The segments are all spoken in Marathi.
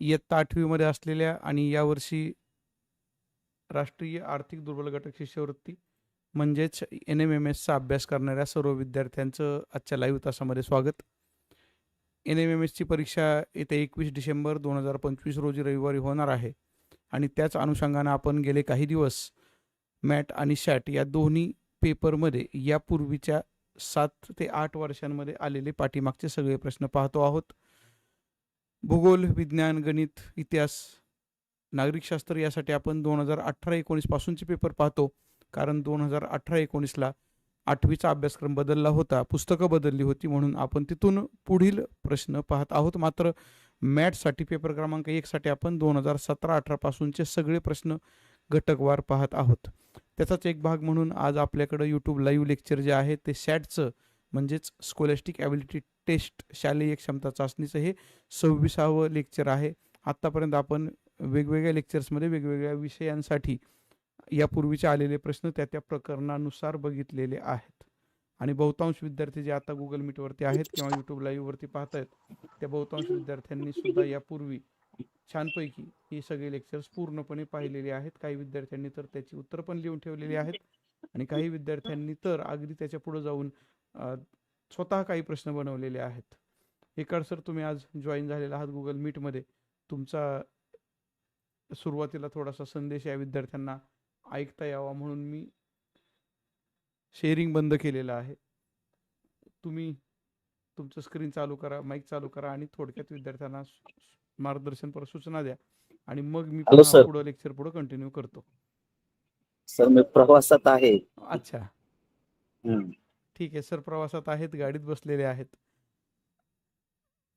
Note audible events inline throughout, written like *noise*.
इयत्ता आठवीमध्ये असलेल्या आणि यावर्षी राष्ट्रीय आर्थिक दुर्बल घटक शिष्यवृत्ती म्हणजेच एन एम एम एसचा अभ्यास करणाऱ्या सर्व विद्यार्थ्यांचं आजच्या लाईव्ह तासामध्ये स्वागत. एन एम एम एसची परीक्षा येत्या एकवीस डिसेंबर दोन हजार पंचवीस रोजी रविवारी होणार आहे आणि त्याच अनुषंगानं आपण गेले काही दिवस मॅट आणि शॅट या दोन्ही पेपरमध्ये यापूर्वीच्या सात ते आठ वर्षांमध्ये आलेले पाठीमागचे सगळे प्रश्न पाहतो आहोत. भूगोल विज्ञान गणित इतिहास नागरिकशास्त्र यासाठी आपण दोन हजार अठरा एकोणीसपासूनचे पेपर पाहतो. कारण दोन हजार अठरा एकोणीसला आठवीचा अभ्यासक्रम बदलला होता. पुस्तकं बदलली होती म्हणून आपण तिथून पुढील प्रश्न पाहत आहोत. मात्र मॅटसाठी पेपर क्रमांक एकसाठी आपण दोन हजार सतरा अठरापासूनचे सगळे प्रश्न घटकवार पाहत आहोत. त्याचाच एक भाग म्हणून आज आपल्याकडं यूट्यूब लाईव्ह लेक्चर जे आहे ते सॅटचं म्हणजेच स्कॉलॅस्टिक ॲबिलिटी टेस्ट शालेय क्षमता चाचणीचं हे सव्वीसावं लेक्चर आहे. आत्तापर्यंत आपण वेगवेगळ्या लेक्चर्समध्ये वेगवेगळ्या विषयांसाठी यापूर्वीचे आलेले प्रश्न त्या त्या प्रकरणानुसार बघितलेले आहेत. आणि बहुतांश विद्यार्थी जे आता गुगल मीटवरती आहेत किंवा यूट्यूब लाईव्हवरती पाहत आहेत त्या बहुतांश विद्यार्थ्यांनी सुद्धा यापूर्वी छानपैकी ही सगळे लेक्चर्स पूर्णपणे पाहिलेले आहेत. काही विद्यार्थ्यांनी तर त्याची उत्तर पण लिहून ठेवलेली आहेत आणि काही विद्यार्थ्यांनी तर अगदी त्याच्या पुढे जाऊन स्वतः काही प्रश्न बनवलेले आहेत. एकाड सर तुम्ही आज जॉईन झालेला आहात गुगल मीटमध्ये तुमचा सुरुवातीला थोडासा संदेश या विद्यार्थ्यांना ऐकता यावा म्हणून मी शेअरिंग बंद केलेलं आहे. तुम्ही तुमचं स्क्रीन चालू करा माईक चालू करा आणि थोडक्यात विद्यार्थ्यांना मार्गदर्शन पर सूचना द्या. आणि मग मी. पुढं लेक्चर पुढं कंटिन्यू करतो. सर मी प्रवासात आहे. अच्छा. हम्म. ठीक आहे सर प्रवासात आहेत गाडीत बसलेले आहेत.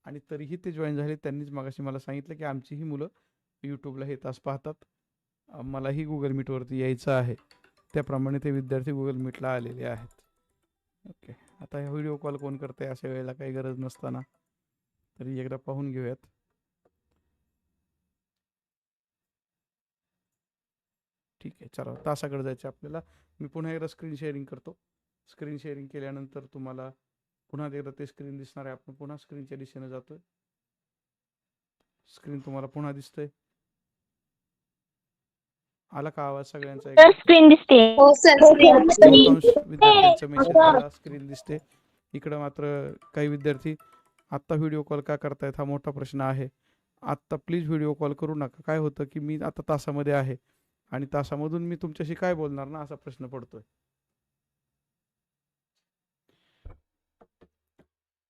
आणि तरीही ते जॉईन झाले त्यांनीच मागाशी मला सांगितलं की आमचीही मुलं यूट्यूबला हे तास पाहतात. मलाही गुगल मीटवरती यायचं आहे. त्याप्रमाणे ते विद्यार्थी गुगल मीटला आलेले आहेत. ओके आता हे व्हिडिओ कॉल कोण करते अशा वेळेला काही गरज नसताना. तरी एकदा पाहून घेऊयात. ठीक आहे चला तासाकडे जायचं आपल्याला. मी पुन्हा एकदा स्क्रीन शेअरिंग करतो. स्क्रीन शेअरिंग केल्यानंतर तुम्हाला पुन्हा एकदा ते स्क्रीन दिसणार आहे. आपण पुन्हा स्क्रीनच्या दिशेने जातोय. स्क्रीन तुम्हाला पुन्हा दिसतंय. आला का आवाज सगळ्यांचा स्क्रीन दिसते. हो सर बहुतांश विद्यार्थ्यांचं मेसेज स्क्रीन दिसते. इकडं मात्र काही विद्यार्थी आत्ता व्हिडिओ कॉल का करतायत हा मोठा प्रश्न आहे. आत्ता प्लीज व्हिडिओ कॉल करू नका. काय होतं की मी आता तासामध्ये आहे आणि तासामधून मी तुमच्याशी काय बोलणार ना असा प्रश्न पडतोय.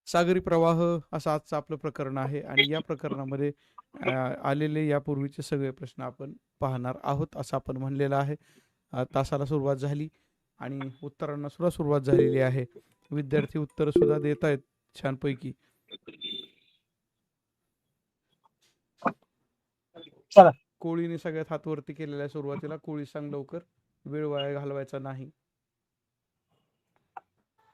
सागरी प्रवाह असं आजचं आपलं प्रकरण आहे आणि या *laughs* प्रकरणामध्ये आलेले यापूर्वीचे सगळे प्रश्न आपण पाहणार आहोत असं आपण म्हणलेलं आहे. तासाला सुरुवात झाली आणि उत्तरांना सुद्धा सुरुवात झालेली आहे. विद्यार्थी उत्तर सुद्धा देत आहेत छानपैकी. चला. कोळीने सगळ्यात हात वरती केलेला आहे सुरुवातीला कोळी सांग लवकर वेळ वाया घालवायचा नाही.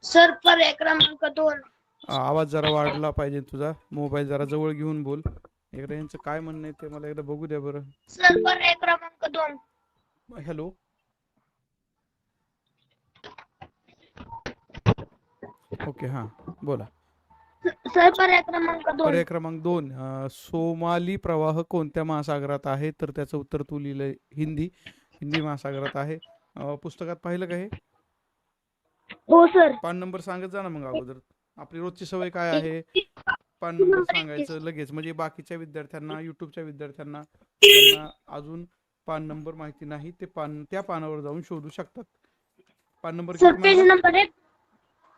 सर पर्याय क्रमांक दोन. आवाज जरा वाढला पाहिजे तुझा. मोबाईल जरा जवळ घेऊन बोल. एकदा यांचं काय म्हणणं आहे ते मला एकदा बघू द्या बरं. सर पर्याय क्रमांक दोन. हॅलो. ओके हां बोला. सर पर्याय क्रमांक दोन. पर्याय क्रमांक दोन. अं, सोमाली प्रवाह कोणत्या महासागरात आहे? तर त्याचं उत्तर तू लिहिलंय हिंदी. हिंदी महासागरात आहे. अं, पुस्तकात पाहिलं का हे? हो सर. पान नंबर सांगत जा ना मग अगोदर. आपली रोजची सवय काय आहे? पान नंबर सांगायचं लगेच. म्हणजे बाकीच्या विद्यार्थ्यांना युट्यूबच्या विद्यार्थ्यांना त्यांना अजून पान नंबर माहिती नाही. ते पान त्या पानावर जाऊन शोधू शकतात. पान नंबर सर पेज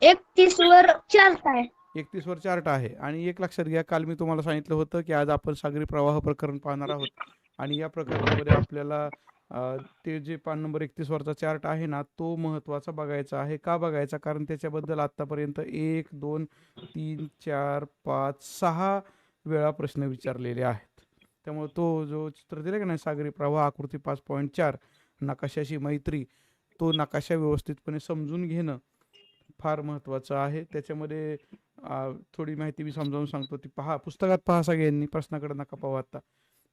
एकतीस वर चार्ट आहे. एकतीस वर चार्ट आहे. आणि एक लक्षात घ्या काल मी तुम्हाला सांगितलं होतं की आज आपण सागरी प्रवाह प्रकरण पाहणार आहोत. आणि या प्रकरणामध्ये आपल्याला ते जे पान नंबर एकतीस वरचा चार्ट आहे ना तो महत्त्वाचा बघायचा आहे. का बघायचा? कारण त्याच्याबद्दल आतापर्यंत एक दोन तीन चार पाच सहा वेळा प्रश्न विचारलेले आहेत. त्यामुळे तो जो चित्र दिले की नाही सागरी प्रवाह आकृती पाच पॉईंट चार नकाशाशी मैत्री तो नकाशा व्यवस्थितपणे समजून घेणं फार महत्त्वाचं आहे. त्याच्यामध्ये थोडी माहिती मी समजावून सांगतो. ती पहा पुस्तकात पहा सगळ्यांनी प्रश्नाकडे नका पाहू आता.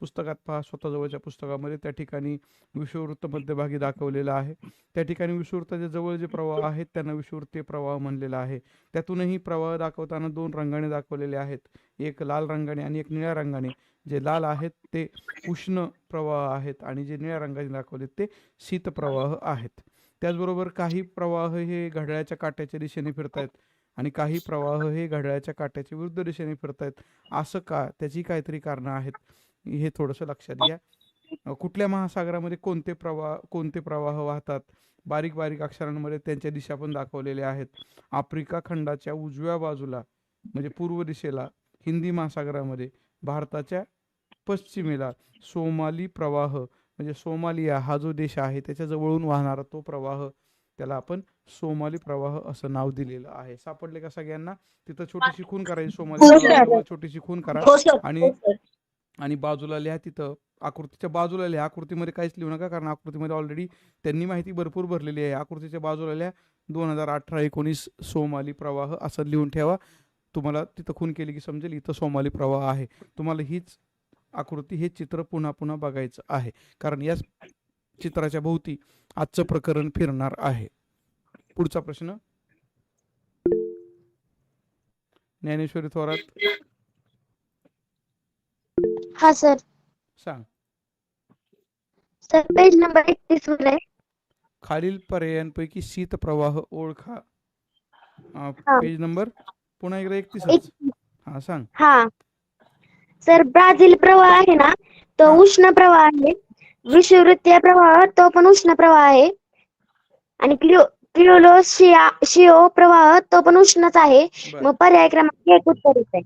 पुस्तकात पहा स्वतःजवळच्या पुस्तकामध्ये त्या ठिकाणी विषुववृत्त मध्यभागी दाखवलेलं आहे. त्या ठिकाणी विषुववृत्ताच्या जवळ जे प्रवाह आहेत त्यांना विषुववृत्तीय प्रवाह म्हणलेला आहे. त्यातूनही प्रवाह दाखवताना दोन रंगाने दाखवलेले आहेत. एक लाल रंगाने आणि एक निळ्या रंगाने. जे लाल आहेत ते उष्ण प्रवाह आहेत आणि जे निळ्या रंगाने दाखवले ते शीत प्रवाह आहेत. त्याचबरोबर काही प्रवाह हे घड्याळाच्या काट्याच्या दिशेने फिरतायत आणि काही प्रवाह हे घड्याळाच्या काट्याच्या विरुद्ध दिशेने फिरतायत. असं का त्याची काहीतरी कारणं आहेत. हे थोडंसं लक्षात घ्या. कुठल्या महासागरामध्ये कोणते प्रवाह कोणते प्रवाह वाहतात? बारीक बारीक अक्षरांमध्ये त्यांच्या दिशा पण दाखवलेल्या आहेत. आफ्रिका खंडाच्या उजव्या बाजूला म्हणजे पूर्व दिशेला हिंदी महासागरामध्ये भारताच्या पश्चिमेला सोमाली प्रवाह म्हणजे सोमालिया हा जो देश आहे त्याच्या जवळून वाहणारा तो प्रवाह त्याला आपण सोमाली प्रवाह असं नाव दिलेलं आहे. सापडले का सगळ्यांना? तिथं छोटीशी खून करायची सोमाली हो. छोटीशी खून करा. हो आणि आणि बाजूला लिहा तिथं. आकृतीच्या बाजूला लिहा. आकृतीमध्ये काहीच लिहू नका कारण आकृतीमध्ये ऑलरेडी त्यांनी माहिती भरपूर भरलेली आहे. आकृतीच्या बाजूला लिहा. दोन हजार अठरा एकोणीस सोमाली प्रवाह असं लिहून ठेवा. तुम्हाला तिथं खून केली की समजेल इथं सोमाली प्रवाह आहे. तुम्हाला हीच आकृती हे चित्र पुन्हा पुन्हा बघायचं आहे. कारण या चित्राच्या भोवती आजचं प्रकरण फिरणार आहे. पुढचा प्रश्न. ज्ञानेश्वरी थोरात हा सर. सांग. सर पेज नंबर एकतीस वर आहे. खालील पर्यायांपैकी शीत प्रवाह ओळखा. अं, हा. पेज नंबर पुन्हा एकदा एकतीसच. हा सांग. हा. सर ब्राझील प्रवाह आहे ना तो हा. उष्ण प्रवाह आहे. विषुववृत्तीय प्रवाह तो पण उष्ण प्रवाह आहे. आणि क्लिओ शिओ प्रवाह तो पण उष्णच आहे. बर. मग पर्याय क्रमांक एक उत्तरित आहे.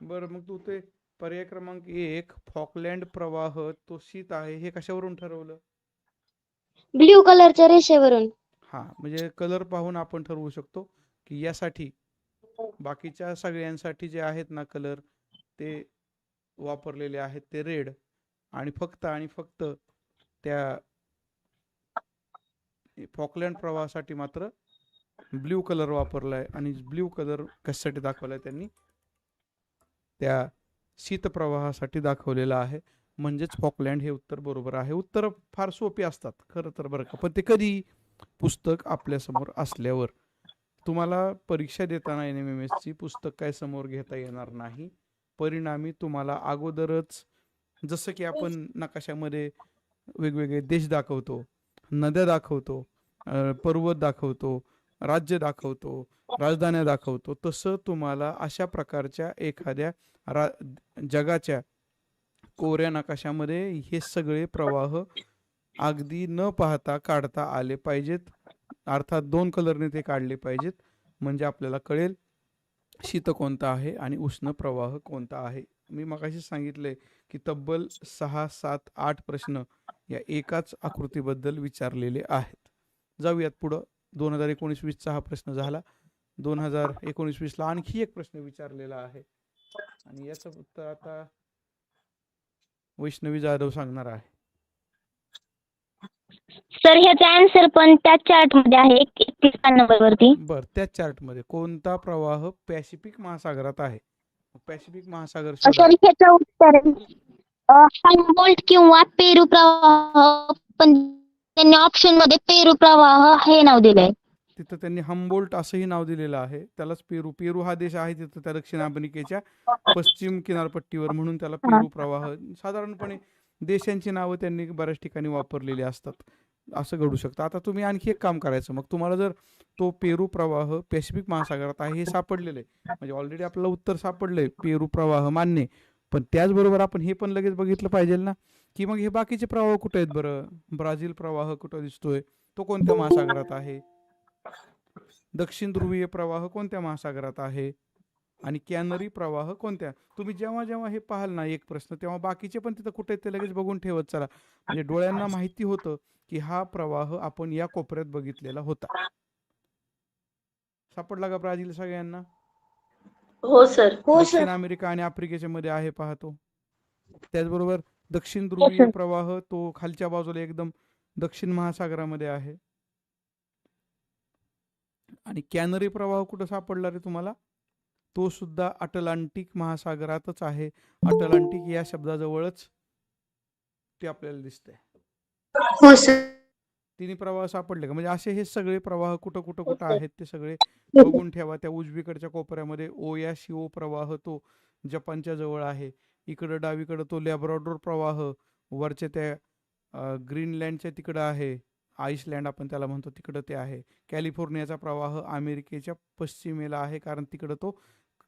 बरं मग तू ते पर्याय क्रमांक एक फॉकलँड प्रवाह तो शीत आहे हे कशावरून ठरवलं? ब्ल्यू कलरच्या रेषेवरून. हा म्हणजे कलर पाहून आपण ठरवू शकतो की यासाठी बाकीच्या सगळ्यांसाठी जे आहेत ना कलर ते वापरलेले आहेत ते रेड. आणि फक्त आणि फक्त त्या फॉकलँड प्रवाहासाठी मात्र ब्ल्यू कलर वापरलाय आणि ब्ल्यू कलर कशासाठी दाखवलाय त्यांनी? त्या शीतप्रवाहासाठी दाखवलेला आहे. म्हणजेच फॉकलँड हे उत्तर बरोबर आहे. उत्तर फार सोपी असतात खरं तर बरं का. पण ते कधी पुस्तक आपल्यासमोर असल्यावर. तुम्हाला परीक्षा देताना एन एम एम एसची पुस्तक काय समोर घेता येणार नाही. परिणामी तुम्हाला अगोदरच जसं की आपण नकाशामध्ये वेगवेगळे देश दाखवतो नद्या दाखवतो पर्वत दाखवतो राज्य दाखवतो राजधान्या दाखवतो तसं तुम्हाला अशा प्रकारच्या एखाद्या रा जगाच्या कोऱ्या नकाशामध्ये हे सगळे प्रवाह अगदी न पाहता काढता आले पाहिजेत. अर्थात दोन कलरने ते काढले पाहिजेत. म्हणजे आपल्याला कळेल शीत कोणता आहे आणि उष्ण प्रवाह कोणता आहे. मी मगाशी सांगितले की तब्बल सहा सात आठ प्रश्न या एकाच आकृतीबद्दल विचारलेले आहेत. जाऊयात पुढं. दोन हजार एकोणीस वीसचा हा प्रश्न झाला. दोन हजार एकोणीस वीसला आणखी एक प्रश्न विचारलेला आहे. आणि याचं उत्तर आता वैष्णवी जाधव सांगणार आहे. सर ह्याचा आन्सर पण त्याच चार्टमध्ये आहे. एकतीस नंबर वरती. बर त्या चार्टमध्ये कोणता प्रवाह पॅसिफिक महासागरात आहे? पॅसिफिक महासागर सर. ह्याचं उत्तर किंवा पेरू प्रवाह पण त्यांनी ऑप्शनमध्ये पेरू प्रवाह हे नाव दिलंय. तिथं त्यांनी हम्बोल्ट असंही नाव दिलेलं आहे. त्यालाच पेरू. पेरू हा देश आहे तिथं त्या दक्षिण अमेरिकेच्या पश्चिम किनारपट्टीवर म्हणून त्याला पेरू प्रवाह साधारणपणे देशांची नावं त्यांनी बऱ्याच ठिकाणी वापरलेली असतात. असं घडू शकतं. आता तुम्ही आणखी एक काम करायचं. मग तुम्हाला जर तो पेरू प्रवाह पॅसिफिक महासागरात आहे हे सापडलेलं आहे. म्हणजे ऑलरेडी आपल्याला उत्तर सापडलंय. पेरू प्रवाह मान्य आहे. पण त्याचबरोबर आपण हे पण लगेच बघितलं पाहिजे ना की मग हे बाकीचे प्रवाह कुठे आहेत बरं? ब्राझील प्रवाह कुठं दिसतोय? तो कोणत्या महासागरात आहे? दक्षिण ध्रुवीय प्रवाह कोणत्या महासागरात आहे? आणि कॅनरी प्रवाह कोणत्या? तुम्ही जेव्हा जेव्हा हे पाहाल ना एक प्रश्न तेव्हा बाकीचे पण तिथं कुठे ते लगेच बघून ठेवत चला. म्हणजे डोळ्यांना माहिती होतं की हा प्रवाह आपण या कोपऱ्यात बघितलेला होता. सापडला का ब्राझील सगळ्यांना? हो सर. हो सर. दक्षिण अमेरिका आणि आफ्रिकेच्या मध्ये आहे पाहतो त्याचबरोबर दक्षिण ध्रुवीय sir. प्रवाह तो खालच्या बाजूला एकदम दक्षिण महासागरामध्ये आहे. आणि कॅनरी प्रवाह कुठं सापडला रे तुम्हाला? तो सुद्धा अटलांटिक महासागरातच आहे. अटलांटिक या शब्दाजवळच ते आपल्याला दिसतंय. हो सर. तिन्ही प्रवाह सापडले का? म्हणजे असे हे सगळे प्रवाह कुठं कुठं कुठं. आहेत ते सगळे बघून ठेवा. त्या उजवीकडच्या कोपऱ्यामध्ये ओया शिओ प्रवाह तो जपानच्या जवळ आहे. इकडं डावीकडं तो लॅब्राडोर प्रवाह वरच्या त्या ग्रीनलँडच्या तिकडं आहे. आईसलँड आपण त्याला म्हणतो तिकडं ते आहे. कॅलिफोर्नियाचा प्रवाह अमेरिकेच्या पश्चिमेला आहे कारण तिकडं तो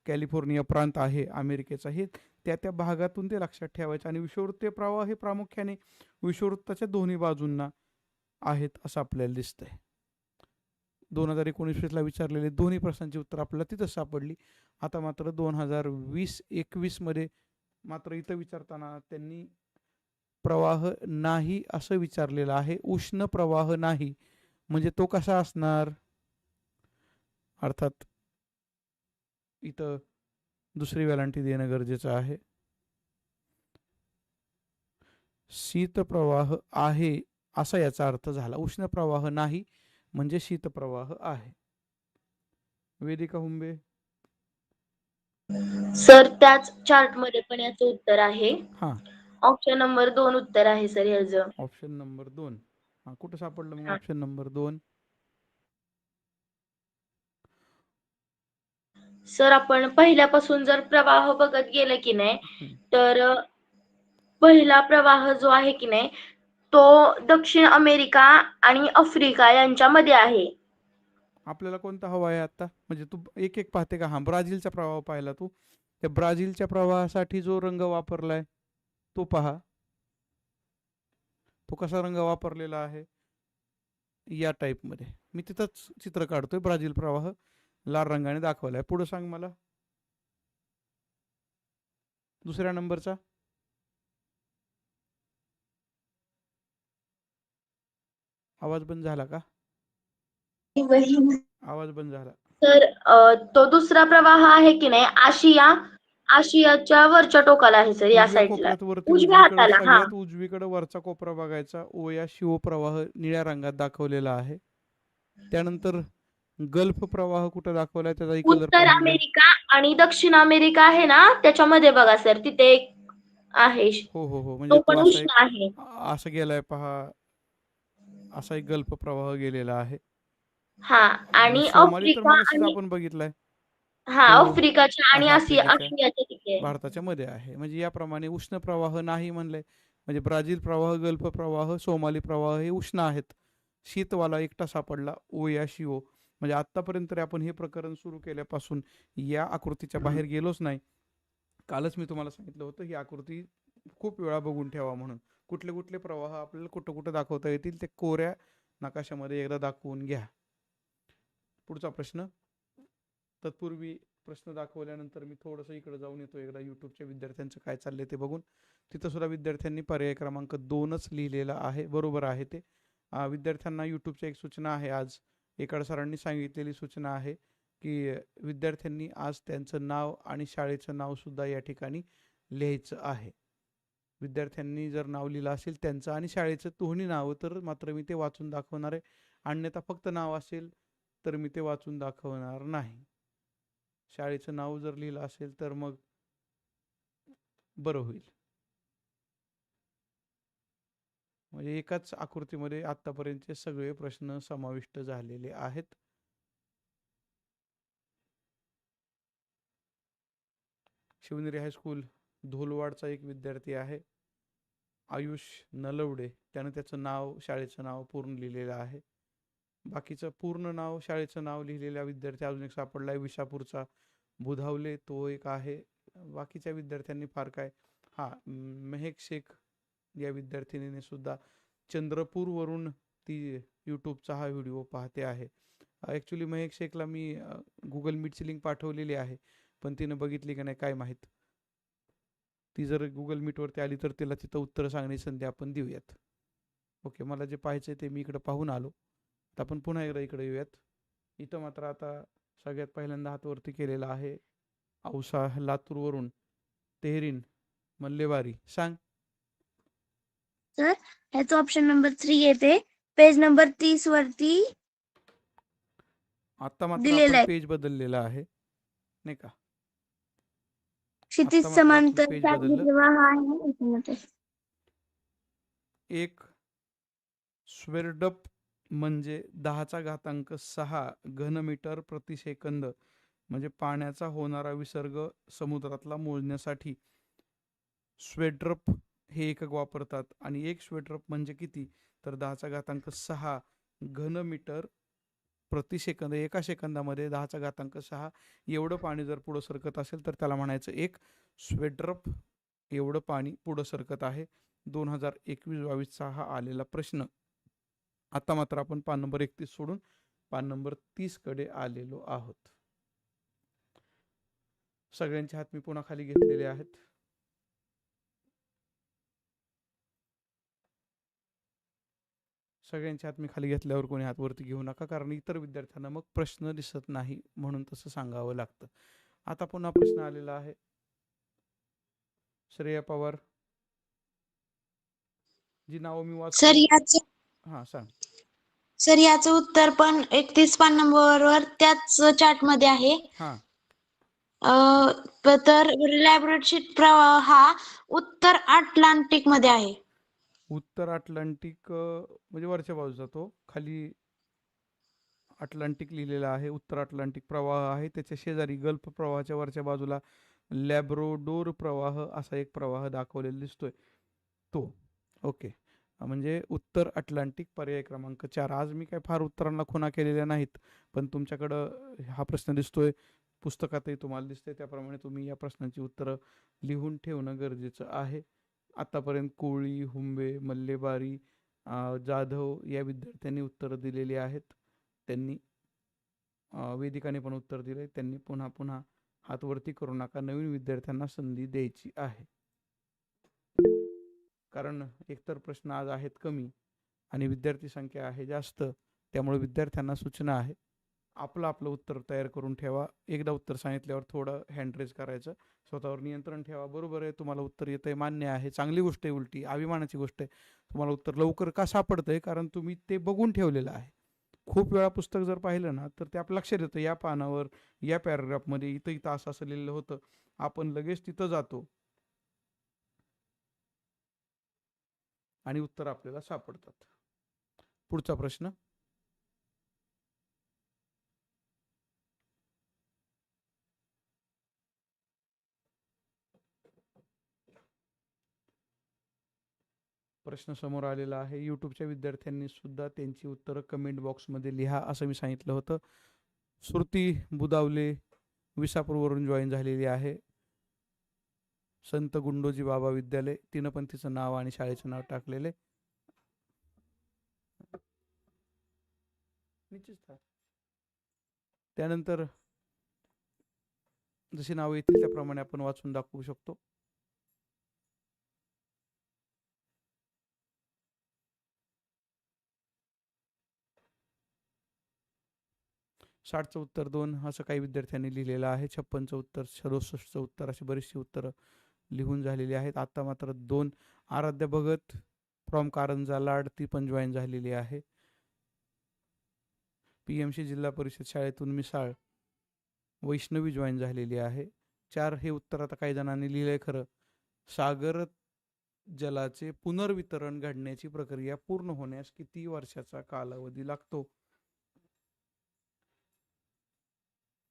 कॅलिफोर्निया प्रांत आहे अमेरिकेचा. हे त्या त्या भागातून ते लक्षात ठेवायचं. आणि विषुववृत्तीय प्रवाह हे प्रामुख्याने विषुववृत्ताच्या दोन्ही बाजूंना आहेत असं आपल्याला दिसतंय. दोन हजार एकोणीसला विचारलेले दोन्ही प्रश्नांची उत्तर आपल्याला तिथं सापडली. आता मात्र दोन हजार वीस एकवीसमध्ये मात्र इथं विचारताना त्यांनी प्रवाह नाही असं विचारलेलं आहे. उष्ण प्रवाह नाही. म्हणजे तो कसा असणार? अर्थात इथं दुसरी वॅलंटी देणं गरजेचं आहे. शीतप्रवाह आहे. असा याचा अर्थ झाला. उष्ण प्रवाह नाही म्हणजे शीतप्रवाह आहे. वेदिका हुंबे. सर त्याच चार्टमध्ये पण याचं उत्तर आहे. हा. ऑप्शन नंबर दोन उत्तर आहे सर याचं ऑप्शन नंबर दोन. हा कुठं सापडलं मग हा. ऑप्शन नंबर दोन? सर आपण पहिल्यापासून जर प्रवाह बघत गेलं की नाही हम्म. तर अ, पहिला प्रवाह जो आहे की नाही तो दक्षिण अमेरिका आणि आफ्रिका यांच्यामध्ये आहे. आपल्याला कोणता हवा आहे आता म्हणजे तू एक एक पाहते का? हा ब्राझीलचा प्रवाह पाहिला तू. त्या ब्राझीलच्या प्रवाहासाठी जो रंग वापरलाय तो पहा. तो कसा रंग वापरलेला आहे? या टाईपमध्ये. मी तिथंच चित्र काढतोय ब्राझील प्रवाह लाल रंगाने दाखवलाय. पुढे सांग मला. दुसऱ्या नंबरचा? आवाज बंद झाला का? आवाज बंद झाला. तर तो दुसरा प्रवाह आहे की नाही आशिया आशियाच्या वरच्या टोकाला आहे सर या साईडला. उजव्या उजवीकडे हाताला, हा. सगळ्यात उजवीकडे वरचा कोपरा बघायचा ओया शिव प्रवाह निळ्या रंगात दाखवलेला आहे. त्यानंतर गल्फ प्रवाह कुठं दाखवलाय त्याचा उत्तर अमेरिका आणि दक्षिण अमेरिका आहे ना त्याच्यामध्ये बघा सर तिथे एक आहे. हो हो हो म्हणजे असं गेलाय पहा असा एक गल्फ प्रवाह गेलेला आहे. हा आणि सोमाली तर आफ्रिका मगाशीच आणि आपण बघितलाय. हा तो- आफ्रिकाच्या आणि हा, आफ्रिकेच्या. आशियाच्या तिथे. भारताच्या मध्ये आहे. म्हणजे याप्रमाणे उष्ण प्रवाह नाही म्हणलंय म्हणजे ब्राझील प्रवाह गल्फ प्रवाह सोमाली प्रवाह हे उष्ण आहेत. शीतवाला एकटा सापडला ओया शिओ म्हणजे आतापर्यंत तरी आपण हे प्रकरण सुरू केल्यापासून या आकृतीच्या बाहेर गेलोच नाही. कालच मी तुम्हाला सांगितलं होतं ही आकृती खूप वेळा बघून ठेवा म्हणून. कुठले कुठले प्रवाह आपल्याला कुठं कुठं दाखवता येतील ते कोऱ्या नकाशामध्ये एकदा दाखवून घ्या. पुढचा प्रश्न. तत्पूर्वी प्रश्न दाखवल्यानंतर मी थोडंसं इकडे जाऊन येतो एकदा यूट्यूबच्या विद्यार्थ्यांचं काय चाललंय ते बघून. तिथं सुद्धा विद्यार्थ्यांनी पर्याय क्रमांक दोनच लिहिलेला आहे बरोबर आहे ते. विद्यार्थ्यांना यूट्यूबच्या एक सूचना आहे आज. एकाड सरांनी सांगितलेली सूचना आहे की विद्यार्थ्यांनी आज त्यांचं नाव आणि शाळेचं नावसुद्धा या ठिकाणी लिहायचं आहे. विद्यार्थ्यांनी जर नाव लिहिलं असेल त्यांचं आणि शाळेचं दोन्ही नावं तर मात्र मी ते वाचून दाखवणार आहे. अन्यथा फक्त नाव असेल तर मी ते वाचून दाखवणार नाही. शाळेचं नाव जर लिहिलं असेल तर मग बरं होईल. म्हणजे एकाच आकृतीमध्ये आतापर्यंतचे सगळे प्रश्न समाविष्ट झालेले आहेत. शिवनेरी हायस्कूल धोलवाडचा एक विद्यार्थी आहे. आयुष नलवडे. त्यानं त्याचं नाव शाळेचं नाव पूर्ण लिहिलेलं आहे. बाकीचं पूर्ण नाव शाळेचं नाव लिहिलेला विद्यार्थी अजून एक सापडला आहे विशापूरचा. बुधावले तो एक आहे. बाकीच्या विद्यार्थ्यांनी फार काय? हा मेहक मेहेक शेख या विद्यार्थिनीने सुद्धा चंद्रपूरवरून ती यूट्यूबचा हा व्हिडिओ पाहते आहे. ॲक्च्युली महेक शेखला मी गुगल मीटची लिंक पाठवलेली आहे. पण तिनं बघितली का नाही काय माहीत? ती जर गुगल मीटवरती आली तर तिला तिथं उत्तर सांगण्याची संधी आपण देऊयात. ओके मला जे पाहायचं ते मी इकडं पाहून आलो. तर आपण पुन्हा एकदा इकडे येऊयात. इथं मात्र आता सगळ्यात पहिल्यांदा हात वरती केलेला आहे. औसा लातूरवरून तेहरीन मल्लेवारी. सांग. ह्याचं ऑप्शन नंबर थ्री येते. पेज नंबर तीस वरती आता मात्र आहे. पेज बदललेला आहे. नाही का? क्षितिज समांतर आहे. एक स्वेर्डप म्हणजे दहाचा घातांक सहा घनमीटर प्रति सेकंद म्हणजे पाण्याचा होणारा विसर्ग समुद्रातला मोजण्यासाठी. स्वेड्रप हे एकक वापरतात आणि एक स्वेड्रप म्हणजे किती? तर दहाचा घातांक सहा घनमीटर प्रति सेकंद एका सेकंदामध्ये दहाचा घातांक सहा एवढं पाणी जर पुढं सरकत असेल तर त्याला म्हणायचं एक स्वेड्रप एवढं पाणी पुढं सरकत आहे. दोन हजार एकवीस बावीसचा हा आलेला प्रश्न. आता मात्र आपण पान नंबर एकतीस सोडून पान नंबर तीसकडे आलेलो आहोत. सगळ्यांचे हात मी पुन्हा खाली घेतलेले आहेत. सगळ्यांचे हात मी खाली घेतल्यावर कोणी हात वरती घेऊ नका कारण इतर विद्यार्थ्यांना मग प्रश्न दिसत नाही म्हणून तसं सांगावं लागतं. आता पुन्हा प्रश्न आलेला आहे. श्रेया पवार. जी नावं मी वाच सर याचं हा सांग. सर याचं उत्तर पण एकतीस पान नंबरवर त्याच चार्टमध्ये आहे. हा. अं, तर लॅबोरेटरी प्रवाह हा उत्तर अटलांटिकमध्ये आहे. उत्तर अटलांटिक म्हणजे वरच्या बाजूचा तो खाली अटलांटिक लिहिलेला आहे उत्तर अटलांटिक प्रवाह आहे त्याच्या शेजारी गल्फ प्रवाहाच्या वरच्या बाजूला लॅब्रोडोर प्रवाह असा एक प्रवाह दाखवलेला दिसतोय. तो ओके. म्हणजे उत्तर अटलांटिक पर्याय क्रमांक चार. आज मी काय फार उत्तरांना खुना केलेल्या नाहीत पण तुमच्याकडं हा प्रश्न दिसतोय पुस्तकातही तुम्हाला दिसतंय त्याप्रमाणे तुम्ही या प्रश्नांची उत्तरं लिहून ठेवणं गरजेचं आहे. आतापर्यंत कोळी हुंबे मल्लेबारी जाधव या विद्यार्थ्यांनी उत्तरं दिलेली आहेत. त्यांनी वेदिकाने पण उत्तर दिले त्यांनी पुन्हा पुन्हा हातवरती करू नका. नवीन विद्यार्थ्यांना संधी द्यायची आहे. कारण एकतर प्रश्न आज आहेत कमी आणि विद्यार्थी संख्या आहे जास्त त्यामुळे विद्यार्थ्यांना सूचना आहे. आपलं आपलं उत्तर तयार करून ठेवा. एकदा उत्तर सांगितल्यावर थोडं हँड रेज करायचं. स्वतःवर नियंत्रण ठेवा. बरोबर आहे तुम्हाला उत्तर येतंय मान्य आहे. चांगली गोष्ट आहे उलटी. अभिमानाची गोष्ट आहे. तुम्हाला उत्तर लवकर का सापडतंय? कारण तुम्ही ते बघून ठेवलेलं आहे. खूप वेळा पुस्तक जर पाहिलं ना तर ते आपल्या लक्षात येतं. या पानावर या पॅराग्राफमध्ये इथं इथं असं असं लिहिलेलं होतं. आपण लगेच तिथं जातो. आणि उत्तर आपल्याला सापडतात. पुढचा प्रश्न? प्रश्न समोर आलेला आहे. यूट्यूबच्या विद्यार्थ्यांनी सुद्धा त्यांची उत्तरं कमेंट बॉक्समध्ये लिहा असं मी सांगितलं होतं. श्रुती बुदावले विसापूरवरून जॉईन झालेली आहे. संत गुंडोजी बाबा विद्यालय. तिनं पण तिचं नाव आणि शाळेचं नाव टाकलेले त्यानंतर जशी नावं येतील त्याप्रमाणे आपण वाचून दाखवू शकतो. साठचं उत्तर दोन असं काही विद्यार्थ्यांनी लिहिलेलं आहे. छप्पनचं उत्तर सदुसष्टचं उत्तर अशी बरीचशी उत्तरं लिहून झालेली आहेत. आत्ता मात्र दोन आराध्य भगत फ्रॉम कारंजा लाड ती पण जॉईन झालेली आहे. पी एम सी जिल्हा परिषद शाळेतून मिसाळ वैष्णवी जॉईन झालेली आहे. चार हे उत्तर आता काही जणांनी लिहिलंय खरं. सागर जलाचे पुनर्वितरण घडण्याची प्रक्रिया पूर्ण होण्यास किती वर्षाचा कालावधी लागतो?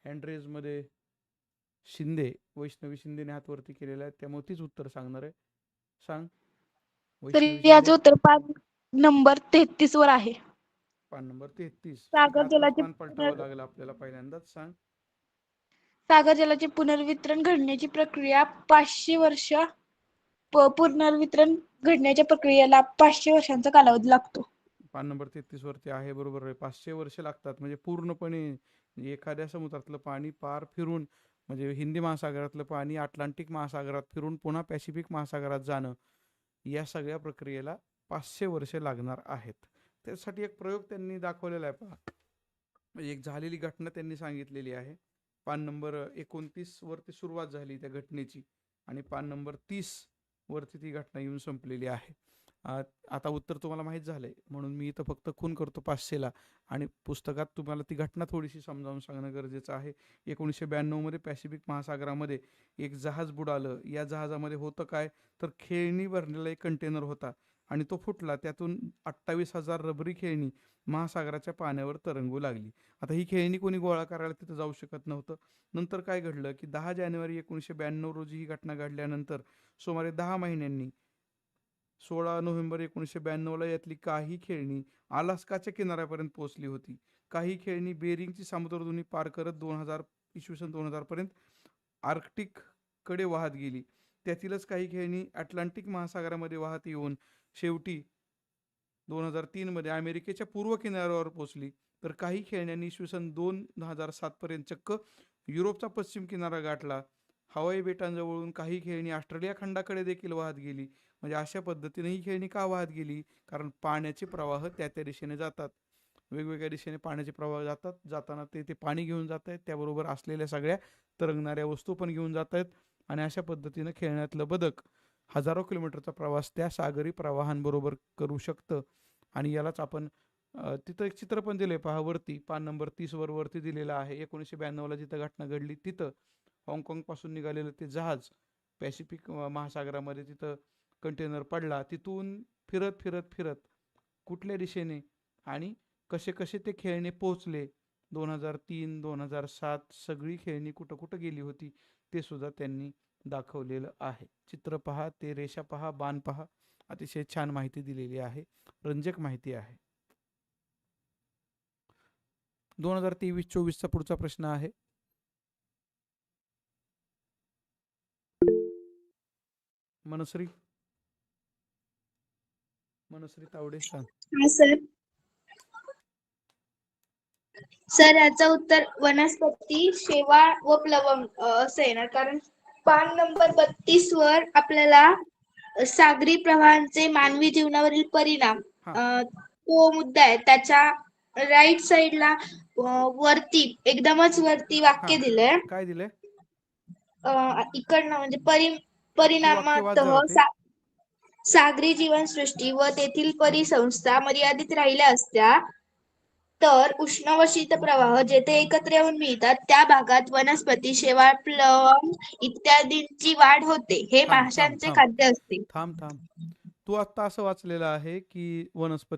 हँडरेजमध्ये शिंदे वैष्णवी शिंदेने हात वरती केलेला आहे. त्यामुळे तीच उत्तर सांगणार आहे. सांग. तर याचं उत्तर पान नंबर तेहतीस वर आहे. पान नंबर तेहतीस. सागर जलाचे पान पलटावं लागेल आपल्याला पहिल्यांदाच. सांग. सागर जलाचे पुनर्वितरण घडण्याची प्रक्रिया पाचशे वर्ष प- पुनर्वितरण घडण्याच्या प्रक्रियेला पाचशे वर्षांचा कालावधी लागतो. पान नंबर तेहतीस वरती आहे. बरोबर आहे. पाचशे वर्ष लागतात. म्हणजे पूर्णपणे एखाद्या समुद्रातलं पाणी पार फिरून म्हणजे हिंदी महासागरातलं पाणी अटलांटिक महासागरात फिरून पुन्हा पॅसिफिक महासागरात जाणं या सगळ्या प्रक्रियेला पाचशे वर्षे लागणार आहेत. त्यासाठी एक प्रयोग त्यांनी दाखवलेला आहे पहा. म्हणजे एक झालेली घटना त्यांनी सांगितलेली आहे. पान नंबर एकोणतीस वरती सुरुवात झाली त्या घटनेची आणि पान नंबर तीस वरती ती घटना येऊन संपलेली आहे. आता उत्तर तुम्हाला माहीत झालंय. म्हणून मी इथं फक्त खून करतो पाचशेला आणि पुस्तकात तुम्हाला ती घटना थोडीशी समजावून सांगणं गरजेचं आहे. एकोणीसशे ब्याण्णवमध्ये पॅसिफिक महासागरामध्ये एक जहाज बुडालं. या जहाजामध्ये होतं काय? तर खेळणी भरलेला एक कंटेनर होता. आणि तो फुटला. त्यातून अठ्ठावीस हजार रबरी खेळणी महासागराच्या पाण्यावर तरंगू लागली. आता ही खेळणी कोणी गोळा करायला तिथं जाऊ शकत नव्हतं. नंतर काय घडलं की दहा जानेवारी एकोणीसशे ब्याण्णव रोजी ही घटना घडल्यानंतर सुमारे दहा महिन्यांनी सोळा नोव्हेंबर एकोणीसशे ब्याण्णवला यातली काही खेळणी अलास्काच्या किनाऱ्यापर्यंत पोहोचली होती. काही खेळणी बेरिंगची सामुद्रधुनी पार करत दोन हजार इसवी सन दोन हजारपर्यंत आर्क्टिककडे वाहत गेली. त्यातीलच काही खेळणी अटलांटिक महासागरामध्ये वाहत येऊन शेवटी दोन हजार तीनमध्ये अमेरिकेच्या पूर्व किनाऱ्यावर पोहोचली. तर काही खेळण्यांनी इसवी सन दोन हजार सातपर्यंत चक्क युरोपचा पश्चिम किनारा गाठला. हवाई बेटांजवळून काही खेळणी ऑस्ट्रेलिया खंडाकडे देखील वाहत गेली. म्हणजे अशा पद्धतीने ही खेळणी का वाहत गेली? कारण पाण्याचे प्रवाह त्या त्या दिशेने जातात. वेगवेगळ्या दिशेने पाण्याचे प्रवाह जातात. जाताना ते ते पाणी घेऊन जात आहेत त्याबरोबर असलेल्या सगळ्या तरंगणाऱ्या वस्तू पण घेऊन जात आहेत आणि अशा पद्धतीनं खेळण्यातलं बदक हजारो किलोमीटरचा प्रवास त्या सागरी प्रवाहांबरोबर करू शकतं. आणि यालाच आपण तिथं एक चित्र पण दिले पहा वरती. पान नंबर तीसवर वरती दिलेलं आहे. एकोणीसशे ब्याण्णवला जिथं घटना घडली तिथं हाँगकाँगपासून निघालेलं ते जहाज पॅसिफिक महासागरामध्ये तिथं कंटेनर पडला तिथून फिरत फिरत फिरत कुठल्या दिशेने आणि कसे कसे ते खेळणे पोहोचले? दोन हजार तीन दोन हजार सात सगळी खेळणी कुठं कुठं गेली होती? ते सुद्धा त्यांनी दाखवलेलं आहे. चित्र पहा ते रेषा पहा बाण पहा. अतिशय छान माहिती दिलेली आहे. रंजक माहिती आहे. दोन हजार तेवीस चोवीसचा पुढचा प्रश्न आहे. मनश्री? मनश्री तावडे सांग हा सर सर याचं उत्तर वनस्पती शेवाळ व प्लवंग अ, असं येणार कारण पान नंबर बत्तीस वर आपल्याला सागरी प्रवाहांचे मानवी जीवनावरील परिणाम हा. अ, तो मुद्दा आहे त्याच्या राईट साइडला वरती एकदमच वरती वाक्य हा. दिलंय काय दिलंय अ, इकडनं म्हणजे परि परिणामात ते. सा- सागरी जीवनसृष्टी व तेथील परिसंस्था मर्यादित राहिल्या असत्या तर उष्ण व शीत प्रवाह जेथे एकत्र येऊन मिळतात त्या भागात वनस्पती शेवाळ प्लवंग इत्यादींची वाढ होते. हे माशांचे. खाद्य असते. थांब थांब. तू आत्ता असं वाचलेलं आहे की वनस्पती